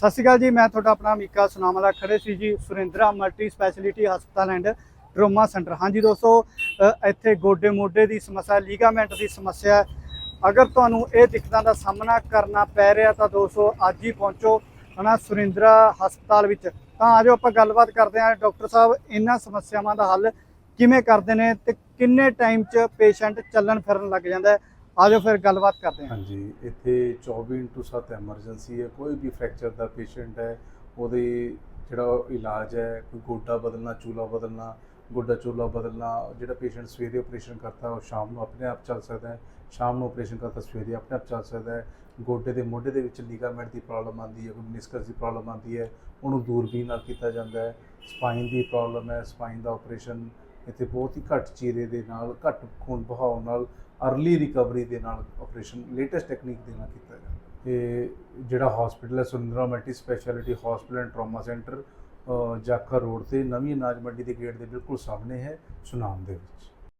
ਸਤਿ ਸ਼੍ਰੀ ਅਕਾਲ ਜੀ, ਮੈਂ ਤੁਹਾਡਾ ਆਪਣਾ ਮੀਕਾ ਸੁਨਾਮਲਾ ਖੜੇ ਸੀ ਜੀ, ਸੁਰਿੰਦਰਾ ਮਲਟੀ ਸਪੈਸ਼ਲਿਟੀ ਹਸਪਤਾਲ ਐਂਡ ਟਰੋਮਾ ਸੈਂਟਰ। ਹਾਂਜੀ ਦੋਸਤੋ ਇੱਥੇ ਗੋਡੇ ਮੋਢੇ ਦੀ ਸਮੱਸਿਆ ਲੀਗਾਮੈਂਟ ਦੀ ਸਮੱਸਿਆ ਅਗਰ ਤੁਹਾਨੂੰ ਇਹ ਦਿੱਕਤਾਂ ਦਾ ਸਾਹਮਣਾ ਕਰਨਾ ਪੈ ਰਿਹਾ ਤਾਂ ਦੋਸਤੋ, ਅੱਜ ਹੀ ਪਹੁੰਚੋ ਹਨਾ ਸੁਰਿੰਦਰਾ ਹਸਪਤਾਲ ਵਿੱਚ। ਤਾਂ ਆਜੋ ਆਪਾਂ ਗੱਲਬਾਤ ਕਰਦੇ ਹਾਂ। ਡਾਕਟਰ ਸਾਹਿਬ, ਇਹਨਾਂ ਸਮੱਸਿਆਵਾਂ ਦਾ ਹੱਲ ਕਿਵੇਂ ਕਰਦੇ ਨੇ ਤੇ ਕਿੰਨੇ ਟਾਈਮ 'ਚ ਪੇਸ਼ੈਂਟ ਚੱਲਣ ਫਿਰਨ ਲੱਗ ਜਾਂਦਾ ਹੈ? ਆਜੋ ਫਿਰ ਗੱਲਬਾਤ ਕਰਦੇ ਹਾਂ। ਹਾਂਜੀ, ਇੱਥੇ 24/7 ਐਮਰਜੈਂਸੀ ਹੈ, ਕੋਈ ਵੀ ਫ੍ਰੈਕਚਰ ਦਾ ਪੇਸ਼ੈਂਟ ਹੈ, ਉਹਦੇ ਜਿਹੜਾ ਇਲਾਜ ਹੈ, ਕੋਈ ਗੋਡਾ ਬਦਲਣਾ, ਚੂਲਾ ਬਦਲਣਾ, ਗੋਡਾ ਚੂਲਾ ਬਦਲਣਾ, ਜਿਹੜਾ ਪੇਸ਼ੈਂਟ ਸਵੇਰੇ ਆਪਰੇਸ਼ਨ ਕਰਤਾ ਉਹ ਸ਼ਾਮ ਨੂੰ ਆਪਣੇ ਆਪ ਚੱਲ ਸਕਦਾ ਹੈ, ਸ਼ਾਮ ਨੂੰ ਆਪਰੇਸ਼ਨ ਕਰਤਾ ਸਵੇਰੇ ਆਪਣੇ ਆਪ ਚੱਲ ਸਕਦਾ ਹੈ, ਗੋਡੇ ਦੇ ਮੋਢੇ ਦੇ ਵਿੱਚ ਲੀਗਾਮੈਂਟ ਦੀ ਪ੍ਰੋਬਲਮ ਆਉਂਦੀ ਹੈ, ਕੋਈ ਮਨਿਸਕਸ ਦੀ ਪ੍ਰੋਬਲਮ ਆਉਂਦੀ ਹੈ, ਉਹਨੂੰ ਦੂਰਬੀਨ ਨਾਲ ਕੀਤਾ ਜਾਂਦਾ ਹੈ ਸਪਾਈਨ ਦੀ ਪ੍ਰੋਬਲਮ ਹੈ ਸਪਾਈਨ ਦਾ ਆਪਰੇਸ਼ਨ ਇੱਥੇ ਬਹੁਤ ਹੀ ਘੱਟ ਚੀਰੇ ਦੇ ਨਾਲ, ਘੱਟ ਖੂਨ ਬਹਾਉ ਨਾਲ ਅਰਲੀ ਰਿਕਵਰੀ ਦੇ ਨਾਲ ਆਪਰੇਸ਼ਨ ਲੇਟੈਸਟ ਟੈਕਨੀਕ ਦੇ ਨਾਲ ਕੀਤਾ ਜਾਂਦਾ। ਇਹ ਜਿਹੜਾ ਹਸਪੀਟਲ ਹੈ, Surindra multi speciality hospital and trauma centre Jakha road ਤੇ ਨਵੀਂ ਅਨਾਜ ਮੰਡੀ ਦੇ ਗੇਟ ਦੇ ਬਿਲਕੁਲ ਸਾਹਮਣੇ ਹੈ, ਸੁਨਾਮ ਦੇ ਵਿੱਚ।